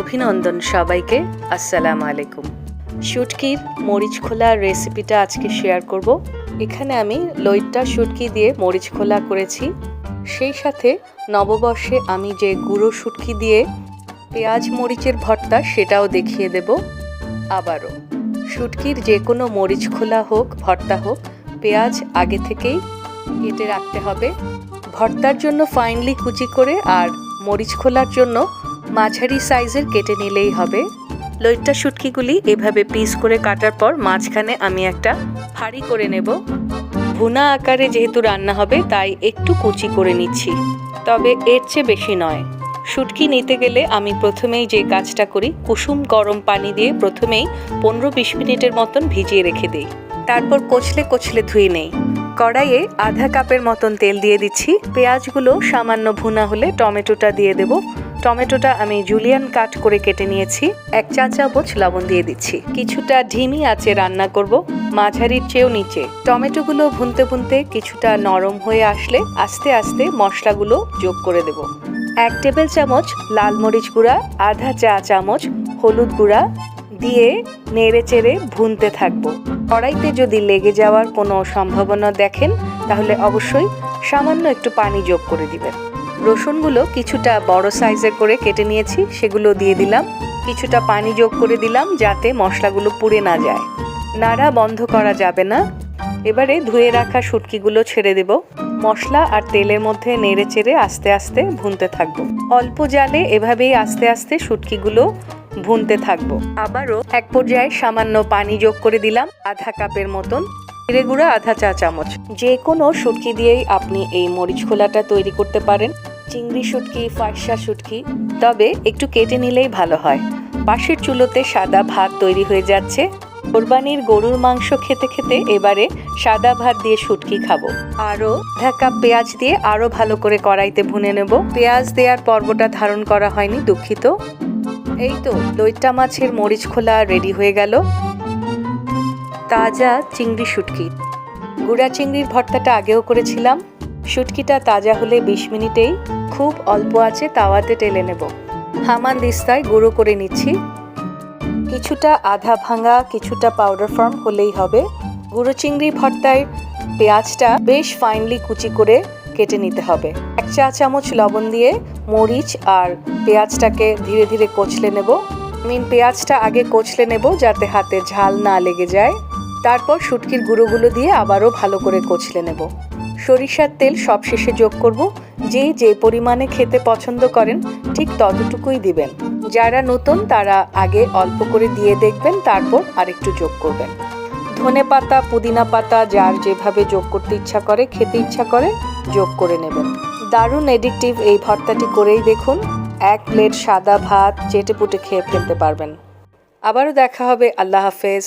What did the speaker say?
অভিনন্দন সবাইকে, আসসালামু আলাইকুম। শুটকির মরিচ খোলা রেসিপিটা আজকে শেয়ার করব। এখানে আমি লইট্টা শুটকি দিয়ে মরিচ খোলা করেছি। সেই সাথে নববর্ষে আমি যে গুঁড়ো শুটকি দিয়ে পেঁয়াজ মরিচের ভর্তা সেটাও দেখিয়ে দেব আবারও। শুটকির যে কোনো মরিচ খোলা হোক, ভর্তা হোক, পেঁয়াজ আগে থেকেই কেটে রাখতে হবে। ভর্তার জন্য ফাইনলি কুচি করে আর মরিচ খোলার জন্য মাঝারি সাইজের কেটে নিলেই হবে। লইট্টা শুটকিগুলি এভাবে পিস করে কাটার পর মাঝখানে আমি একটা ফাড়ি করে নেব। ভুনা আকারে যেহেতু রান্না হবে, তাই একটু কুচি করে নিচ্ছি। তবে এর চেয়ে বেশি নয়। শুটকি নিতে গেলে আমি প্রথমেই যে কাজটা করি, কুসুম গরম পানি দিয়ে প্রথমেই পনেরো বিশ মিনিটের মতন ভিজিয়ে রেখে দিই। তারপর কচলে কচলে ধুয়ে নেই। কড়াইয়ে আধা কাপের মতন তেল দিয়ে দিচ্ছি। পেঁয়াজগুলো সামান্য ভুনা হলে টমেটোটা দিয়ে দেব। টমেটোটা আমি জুলিয়ান কাট করে কেটে নিয়েছি। এক চা চামচ লবণ দিয়ে দিচ্ছি। কিছুটা ঢিমি আছে রান্না করব, মাঝারির চেয়েও নিচে। টমেটোগুলো ভুনতে ভুনতে কিছুটা নরম হয়ে আসলে আস্তে আস্তে মশলাগুলো যোগ করে দেব। এক টেবিল চামচ লাল মরিচ গুঁড়া, আধা চা চামচ হলুদ গুঁড়া দিয়ে নেড়ে চেড়ে ভুনতে থাকব। কড়াইতে যদি লেগে যাওয়ার কোনো সম্ভাবনা দেখেন, তাহলে অবশ্যই সামান্য একটু পানি যোগ করে দিবেন। রসুনগুলো কিছুটা বড় সাইজের করে কেটে নিয়েছি, সেগুলো দিয়ে দিলাম। কিছুটা পানি যোগ করে দিলাম যাতে মশলাগুলো পুড়ে না যায়। নাড়া বন্ধ করা যাবে না। এবারে ধুয়ে রাখা শুটকিগুলো ছেড়ে দেব। মশলা আর তেলের মধ্যে নেড়ে চেড়ে আস্তে আস্তে ভুনতে থাকব। অল্প জালে এভাবেই আস্তে আস্তে শুটকিগুলো ভুনতে থাকব। আবারও এক পর্যায়ে সামান্য পানি যোগ করে দিলাম আধা কাপের মতন। জিরে গুঁড়া আধা চা চামচ। যে কোনো শুটকি দিয়েই আপনি এই মরিচ খোলাটা তৈরি করতে পারেন। চিংড়ি শুটকি ফাঁসা শুটকি, তবে একটু কেটে নিলেই ভালো হয়। পাশের চুলোতে সাদা ভাত তৈরি হয়ে যাচ্ছে। কোরবানির গরুর মাংস খেতে খেতে এবারে সাদা ভাত দিয়ে শুটকি খাব। আরও আধা কাপ পেঁয়াজ দিয়ে আরও ভালো করে কড়াইতে ভুনে নেব। পেঁয়াজ দেওয়ার পর্বটা ধারণ করা হয়নি, দুঃখিত। এই তো দইটা মাছের মরিচ খোলা রেডি হয়ে গেল। তাজা চিংড়ি শুটকি। গুড়া চিংড়ির ভর্তাটা আগেও করেছিলাম। শুটকিটা তাজা হলে বিশ মিনিটেই খুব অল্প আছে তাওয়াতে টেলে নেব। হামান দিস্তায় গুঁড়ো করে নিচ্ছি। কিছুটা আধা ভাঙা, কিছুটা পাউডার ফর্ম হলেই হবে। গুঁড়ো চিংড়ি ভর্তায় পেঁয়াজটা বেশ ফাইনলি কুচি করে কেটে নিতে হবে। এক চা চামচ লবণ দিয়ে মরিচ আর পেঁয়াজটাকে ধীরে ধীরে কচলে নেব। মিন পেঁয়াজটা আগে কচলে নেব যাতে হাতে ঝাল না লেগে যায়। তারপর শুটকির গুঁড়োগুলো দিয়ে আবারও ভালো করে কচলে নেব। সরিষার তেল সবশেষে যোগ করব। যে যে পরিমাণে খেতে পছন্দ করেন, ঠিক ততটুকুই দিবেন। যারা নতুন, তারা আগে অল্প করে দিয়ে দেখবেন, তারপর আরেকটু যোগ করবেন। ধনে পাতা, পুদিনা পাতা, যার যেভাবে যোগ করতে ইচ্ছা করে, খেতে ইচ্ছা করে, যোগ করে নেবেন। দারুণ এডিকটিভ এই ভর্তাটি করেই দেখুন। এক প্লেট সাদা ভাত চেটে পুটে খেয়ে ফেলতে পারবেন। আবারও দেখা হবে। আল্লাহ হাফেজ।